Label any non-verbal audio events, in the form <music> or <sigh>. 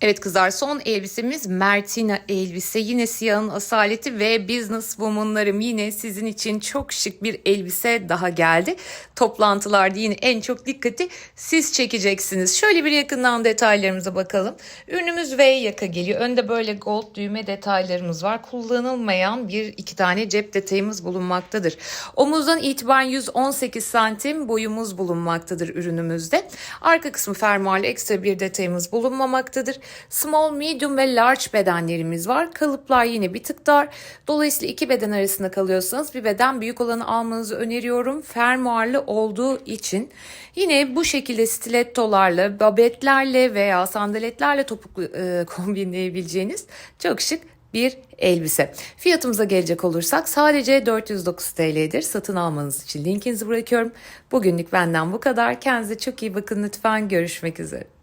Evet kızlar son elbisemiz Mertina elbise. Yine siyahın asaleti ve business woman'larım yine sizin için çok şık bir elbise daha geldi. Toplantılarda yine en çok dikkati siz çekeceksiniz. Şöyle bir yakından detaylarımıza bakalım. Ürünümüz V yaka geliyor. Önde böyle gold düğme detaylarımız var. Kullanılmayan bir iki tane cep detayımız bulunmaktadır. Omuzdan itibaren 118 santim boyumuz bulunmaktadır ürünümüzde. Arka kısmı fermuarlı ekstra bir detayımız bulunmamaktadır. Small, medium ve large bedenlerimiz var. Kalıplar yine bir tık dar. Dolayısıyla iki beden arasında kalıyorsanız bir beden büyük olanı almanızı öneriyorum. Fermuarlı olduğu için. Yine bu şekilde stilettolarla, babetlerle veya sandaletlerle topuklu e, <laughs> kombinleyebileceğiniz çok şık bir elbise. Fiyatımıza gelecek olursak sadece 409 TL'dir. Satın almanız için linkinizi bırakıyorum. Bugünlük benden bu kadar. Kendinize çok iyi bakın lütfen. Görüşmek üzere.